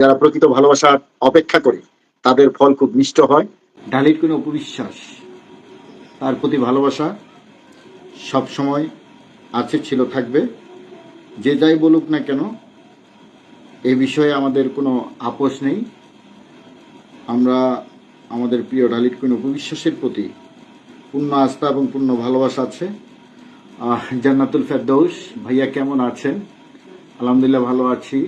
যারা প্রকৃত ভালোবাসার অপেক্ষা করে, তাদের ফল খুব মিষ্ট হয়। ঢালির কোনো অপবিশ্বাস, তার প্রতি ভালোবাসা সব সময় আছে, ছিল, থাকবে। যে যাই বলুক না কেন, এ বিষয়ে আমাদের কোনো আপোষ নেই। আমরা আমাদের প্রিয় ঢালির কোনো অপবিশ্বাসের প্রতি পূর্ণ আস্থা এবং পূর্ণ ভালোবাসা আছে। জান্নাতুল ফেরদৌস, ভাইয়া কেমন আছেন? আলহামদুলিল্লাহ ভালো আছি।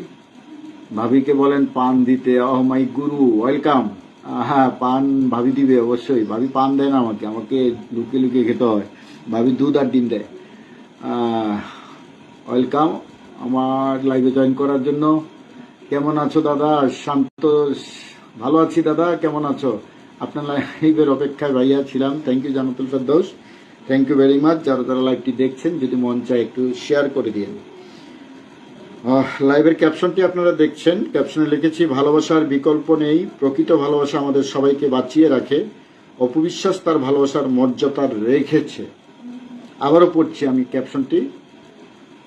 ভাবিকে বলেন, পান দিতে অহ মাই গুরু, ওয়েলকাম। হ্যাঁ পান ভাবি দিবে, অবশ্যই। ভাবি পান দেয় না আমাকে আমাকে লুকিয়ে লুকিয়ে খেতে হয়। ভাবি দুধ আর ডিম দেয়। ওয়েলকাম আমার লাইভে জয়েন করার জন্য। কেমন আছো দাদা? শান্ত, ভালো আছি দাদা, কেমন আছো? আপনার লাইভের অপেক্ষায় ভাইয়া ছিলাম। Thank you Jannatul Ferdous. Thank you very much যারা যারা লাইভটি দেখছেন, যদি মন চায় একটু শেয়ার করে দিন লাইভের ক্যাপশনটি আপনারা দেখছেন। ক্যাপশনে লিখেছি, ভালোবাসার বিকল্প নেই। প্রকৃত ভালোবাসা আমাদের সবাইকে বাঁচিয়ে রাখে। অপবিশ্বাস তার ভালোবাসার মর্যাদা রেখেছে। আবারও পড়ছি আমি ক্যাপশনটি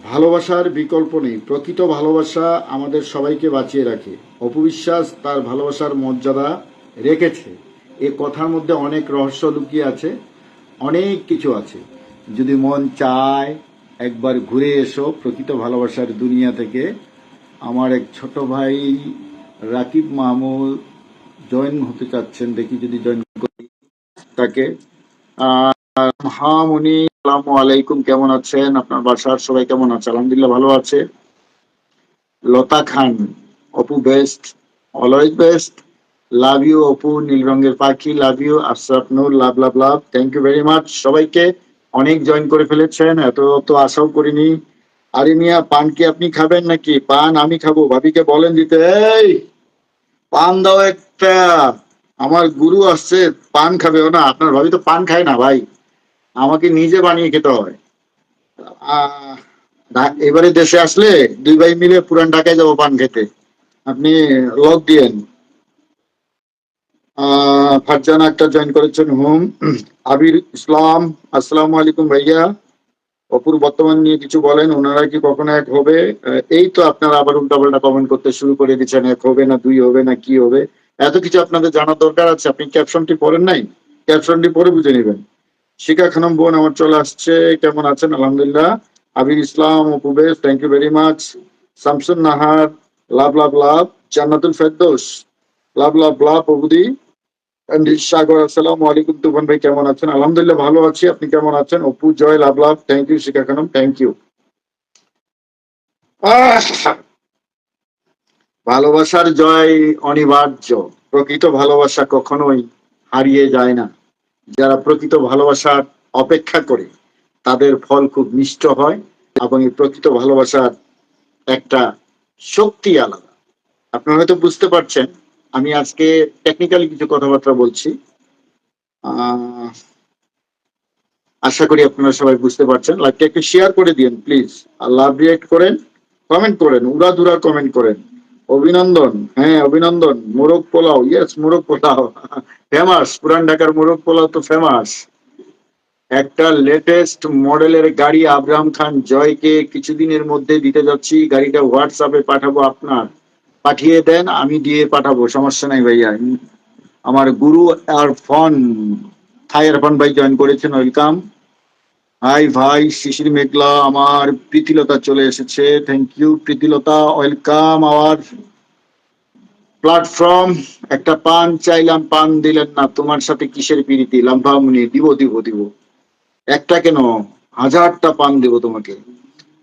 ভালোবাসার বিকল্প নেই। প্রকৃত ভালোবাসা আমাদের সবাইকে বাঁচিয়ে রাখে। অপবিশ্বাস তার ভালোবাসার মর্যাদা রেখেছে। এ কথার মধ্যে অনেক রহস্য লুকিয়ে আছে। অনেক কিছু আছে। যদি মন চায় একবার ঘুরে এসো প্রকৃত ভালোবাসার দুনিয়া থেকে। আমার এক ছোট ভাই রাকিব মাহমুদ জয়েন হতে চাচ্ছেন দেখি যদি জয়েন করি তাকে। আহ, হ্যাঁ মুনি আসসালামু আলাইকুম কেমন আছেন? আপনার বাসার সবাই কেমন আছে? আলহামদুলিল্লাহ ভালো আছে। Lata Khan Apu best always best love you Apu নীল রঙের পাখি love you Ashraf Noor love love love. Thank you very much সবাইকে। অনেক জয়েন করে ফেলেছেন, এত তো আশাও করিনি। আরে মিয়া পান কি আপনি খাবেন নাকি? পান আমি খাব। ভাবিকে বলেন দিতে, এই, পান দাও একটা। আমার গুরু আসছে, পান খাবে। না, আপনার ভাবি তো পান খায় না ভাই। আমাকে নিজে বানিয়ে খেতে হয়। এবারে দেশে আসলে দুই ভাই মিলে পুরান ঢাকায় যাব পান খেতে। আপনি লক দিয়েন। ফারজানা একটা জয়েন করেছেন হুম। আবির ইসলাম, আসসালামু আলাইকুম ভাইয়া। অপুর বর্তমান নিয়ে কিছু বলেন, ওনারা কি কখনো এক হবে? এই তো আপনারা আবার উল্টাপাল্টা কমেন্ট করতে শুরু করে দিচ্ছেন, এক হবে না, দুই হবে না, কি হবে? এত কিছু আপনাদের জানার দরকার আছে, আপনি ক্যাপশনটি পড়েন নাই? ক্যাপশনটি পরে বুঝে নেবেন। শিখা খানম বোন আমার চলে আসছে, কেমন আছেন? আলহামদুলিল্লাহ। Abir Islam অপুবেশ thank you very much Shamsun Nahar, love love love, Jannatul Ferdous. Love love love And Sagar, আসসালামু আলাইকুম তুফান ভাই, কেমন আছেন? আলহামদুলিল্লাহ ভালো আছি, আপনি কেমন আছেন? Apu, Joy, love love thank you Shikha Khanam thank you ভালোবাসার জয় অনিবার্য, প্রকৃত ভালোবাসা কখনোই হারিয়ে যায় না। যারা প্রকৃত ভালোবাসার অপেক্ষা করে, তাদের ফল খুব মিষ্ট হয় এবং এই প্রকৃত ভালোবাসার একটা শক্তি আলাদা। আপনারা হয়তো বুঝতে পারছেন আমি আজকে টেকনিক্যালি কিছু কথাবার্তা বলছি। আশা করি আপনারা সবাই বুঝতে পারছেন। লাইভটা একটু শেয়ার করে দিন প্লিজ আর লাভ রিয়েক্ট করেন কমেন্ট করেন, উড়াধুরা কমেন্ট করেন। অভিনন্দন হ্যাঁ অভিনন্দন। মোরগ পোলাও ইয়েস মোরগ পোলাও। ফেমাস পুরান ঢাকার মোরগ পোলাও তো ফেমাস একটা লেটেস্ট মডেলের গাড়ি আব্রাহাম খান জয়কে কিছুদিনের মধ্যে দিতে যাচ্ছি। গাড়িটা হোয়াটসঅ্যাপে পাঠাবো আপনার। পাঠিয়ে দেন, আমি দিয়ে পাঠাবো, সমস্যা নাই ভাইয়া। আমার গুরু আর ফোন থাই আরফান ভাই জয়েন করেছেন ওয়েলকাম হাই ভাই, শিশির মেঘলা, আমার প্রীতিলতা চলে এসেছে thank you Pritilata welcome our platform একটা পান চাইলাম, পান দিলেন না, তোমার সাথে কিসের প্রীতি? লাম্বামুনি দিব দিব দিব। একটা কেন? হাজারটা পান দেব তোমাকে।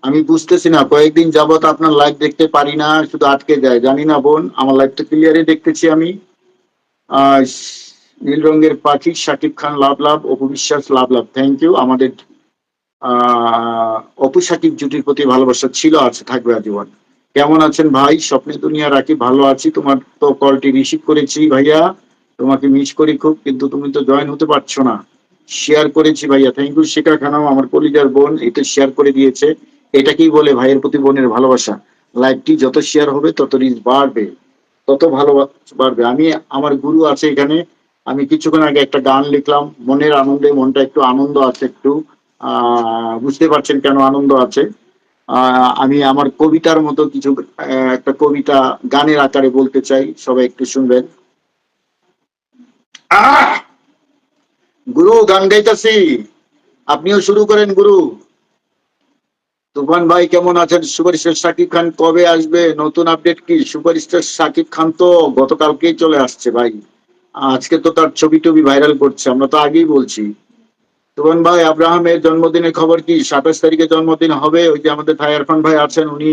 আমি বুঝতেছি না, কয়েকদিন যাবত আপনার লাইভ দেখতে পারি না, শুধু আটকে যায়। জানি না বোন, আমার লাইভ তো ক্লিয়ারই দেখতেছি আমি। নীল রঙের পাখি, শাকিব খান, লাভ লাভ, অপু বিশ্বাস, লাভ লাভ থ্যাংক ইউ আমাদের অপু, শাকিব জুটির প্রতি ভালোবাসা ছিল আছে থাকবে আজীবন। কেমন আছেন ভাই? স্বপ্নের দুনিয়া রাখি, ভালো আছি। তোমার তো কলটি রিসিভ করেছি ভাইয়া। তোমাকে মিস করি খুব, কিন্তু তুমি তো জয়েন হতে পারছ না। শেয়ার করেছি ভাইয়া। থ্যাংক ইউ শেখা খানাও আমার কলিজার বোন এটা শেয়ার করে দিয়েছে। এটাকেই বলে ভাইয়ের প্রতি বোনের ভালোবাসা। লাইভটি যত শেয়ার হবে তত রিচ বাড়বে। তত ভালোবাসা বাড়বে। আমি, আমার গুরু আছে এখানে। আমি কিছুক্ষণ আগে একটা গান লিখলাম। মনের আনন্দে মনটা একটু আনন্দ আছে একটু। বুঝতে পারছেন কেন আনন্দ আছে? আমি আমার কবিতার মতো কিছু একটা কবিতা গানের আকারে বলতে চাই। সবাই একটু শুনবেন! গুরু, গান গাইতাছি। আপনিও শুরু করেন, গুরু। তুফান ভাই, কেমন আছেন? সুপারস্টার সাকিব খান কবে আসবে? নতুন আপডেট কি? সুপারস্টার সাকিব খান তো গতকালকেই চলে আসছে ভাই। আজকে তো তার ছবি টবি ভাইরাল করছে, আমরা তো আগেই বলছি। তুফান ভাই, আব্রাহামের জন্মদিনের খবর কি? সাতাশ তারিখে জন্মদিন হবে? ওই যে আমাদের ভাই আরফান ভাই আছেন, উনি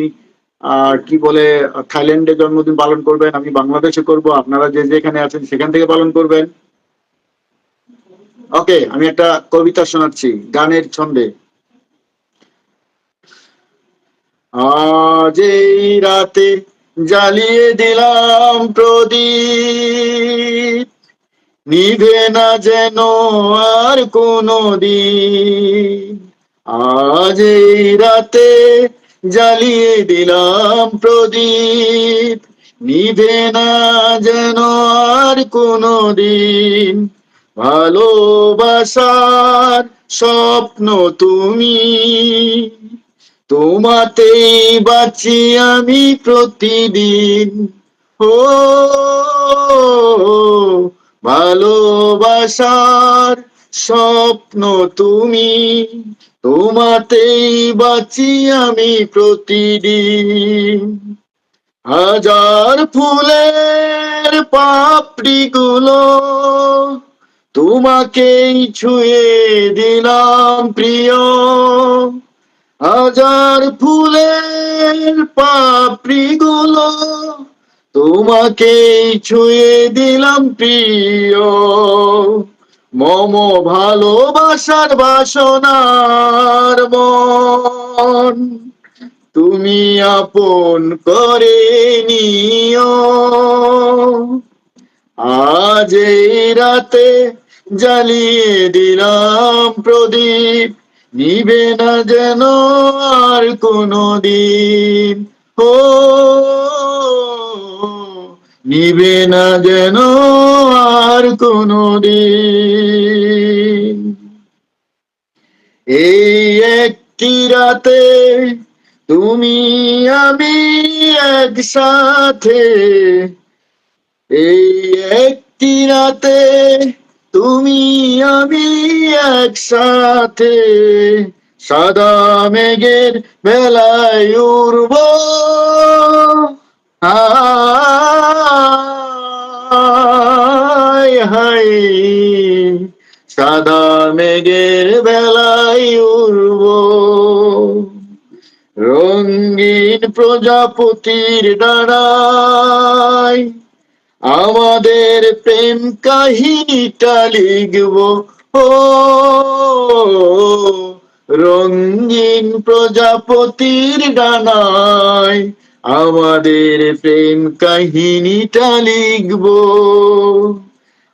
আর কি বলে, থাইল্যান্ডে জন্মদিন পালন করবেন, আমি বাংলাদেশে করব, আপনারা যে যেখানে আছেন সেখান থেকে পালন করবেন। ওকে, আমি একটা কবিতা শোনাচ্ছি, গানের ছন্দে। আজ এই রাতে জ্বালিয়ে দিলাম প্রদীপ। নিভে না যেন আর কোনো দিন। আজ এই রাতে জ্বালিয়ে দিলাম প্রদীপ। নিভে না যেন আর কোনো দিন। ভালোবাসার স্বপ্ন তুমি তোমাতেই বাঁচি আমি প্রতিদিন। ও, ভালোবাসার স্বপ্ন তুমি। তোমাতেই বাঁচি আমি প্রতিদিন। হাজার ফুলের পাপড়ি গুলো তোমাকেই ছুঁয়ে দিলাম প্রিয়। হাজার ফুলের পাপড়ি গুলো তোমাকেই ছুঁয়ে দিলাম প্রিয়। মম ভালোবাসার বাসনার মন তুমি আপন করে নিও। আজ এই রাতে জ্বালিয়ে দিলাম প্রদীপ নিবে না যেন আর কোনো দিন ও, নিবে না যেন আর কোনো দিন এই একটি রাতে তুমি, আমি একসাথে, এই একটি রাতে তুমি আমি একসাথে সাদা মেঘের বেলায় উড়ব। হায় সাদা মেঘের বেলায় উড়ব। রঙিন প্রজাপতির ডানায় আমাদের প্রেম কাহিনীটা লিখব। ও, রঙিন প্রজাপতির ডানায় আমাদের প্রেম কাহিনীটা লিখব।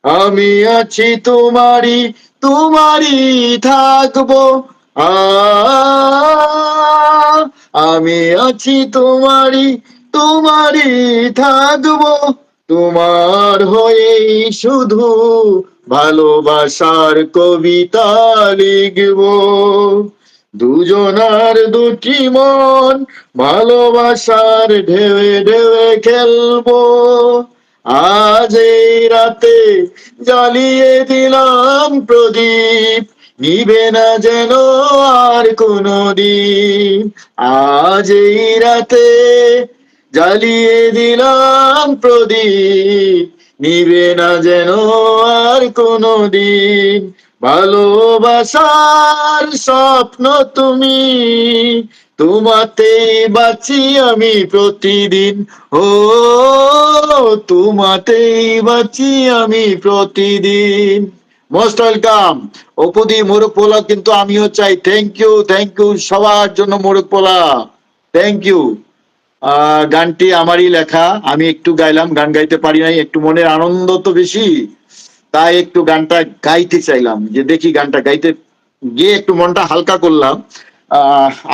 আমি আছি তোমারই তোমারই থাকব। আমি আছি তোমারই তোমারই থাকব। তোমার হয়েই শুধু ভালোবাসার কবিতা লিখব। দুজনার দুটি মন ভালোবাসার ঢেউে ঢেউে খেলব। আজ এই রাতে জ্বালিয়ে দিলাম প্রদীপ, নিবে না যেন আর কোনো দিন। আজ এই রাতে জ্বালিয়ে দিলাম প্রদীপ। নিবে না যেন আর কোনো দিন ভালোবাসার স্বপ্ন তুমি। তোমাতেই বাঁচি আমি প্রতিদিন। ও, তোমাতেই বাঁচি আমি প্রতিদিন। মোস্ট ওয়েলকাম অপুদি মোরগ পোলা কিন্তু আমিও চাই। থ্যাংক ইউ থ্যাংক ইউ সবার জন্য মোরগ পোলা থ্যাংক ইউ গানটি আমারই লেখা। আমি একটু গাইলাম, গান গাইতে পারি নাই, একটু মনের আনন্দ তো বেশি। তাই একটু গানটা গাইতে চাইলাম, যে দেখি গানটা গাইতে গিয়ে একটু মনটা হালকা করলাম।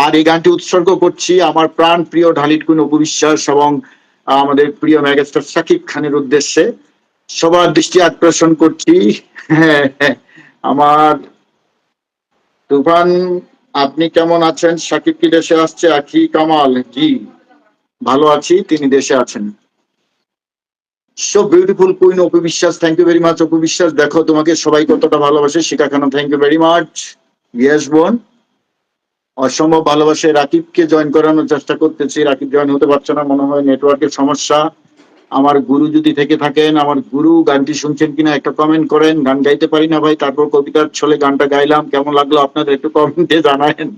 আর এই গানটি উৎসর্গ করছি আমার প্রাণ প্রিয় ঢালিট কুন অপবিশ্বাস এবং আমাদের প্রিয় ম্যাগাস্টার সাকিব খানের উদ্দেশ্যে। সবার দৃষ্টি আকর্ষণ করছি। আমার তুফান, আপনি কেমন আছেন? সাকিব কি দেশে আসছে? আখি কামাল, জি। ভালো আছি, তিনি দেশে আছেন। So beautiful queen Apu Biswas thank you very much Apu Biswas দেখো, তোমাকে সবাই কতটা ভালোবাসে, Shikha Khana thank you very much yes বোন। অসম্ভব ভালোবাসে রাকিবকে জয়েন করানোর চেষ্টা করতেছি। রাকিব জয়েন হতে পারছে না, মনে হয় নেটওয়ার্কের সমস্যা। আমার গুরু যদি থেকে থাকেন, আমার গুরু গানটি শুনছেন কিনা একটা কমেন্ট করেন। গান গাইতে পারি না ভাই, তারপর কবিতার ছলে গানটা গাইলাম। কেমন লাগল আপনাদের একটু কমেন্টে জানায়েন।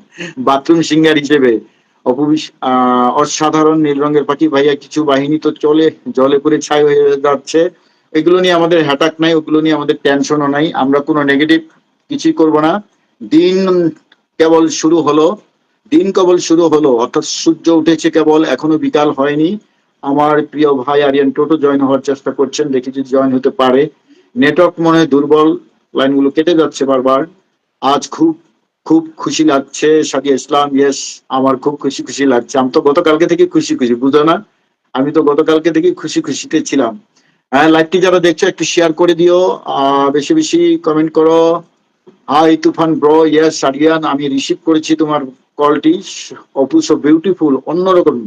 বাথরুম সিঙ্গার হিসেবে। অপবিশ অসাধারণ নীল রঙের পাখি। ভাইয়া, কিছু বাহিনী তো চলে, জলে পড়ে ছাই হয়ে যাচ্ছে। এগুলো নিয়ে আমাদের হ্যাটাক নাই, ওগুলো নিয়ে আমাদের টেনশনও নাই। আমরা কোনো নেগেটিভ কিছুই করব না। দিন কেবল শুরু হলো। দিন কেবল শুরু হলো, অর্থাৎ সূর্য উঠেছে কেবল, এখনও বিকাল হয়নি। আমার প্রিয় ভাই আরিয়ান টোটো জয়েন হওয়ার চেষ্টা করছেন, দেখি যদি জয়েন হতে পারে। নেটওয়ার্ক মনে হয় দুর্বল লাইনগুলো কেটে যাচ্ছে বারবার। আজ খুব খুব খুশি লাগছে সাদি ইসলাম ইয়েস আমার খুব খুশি খুশি লাগছে। আমি তো গতকালকে থেকে খুশি খুশি, বুঝো না? আমি তো গতকালকে থেকে খুশি খুশিতে ছিলাম। হ্যাঁ লাইভটি যারা দেখছ, একটু শেয়ার করে দিও। বেশি বেশি কমেন্ট করো। Hi Tufan bro yes Sariyan, আমি রিসিভ করেছি তোমার কলটি অপু সো বিউটিফুল অন্যরকম।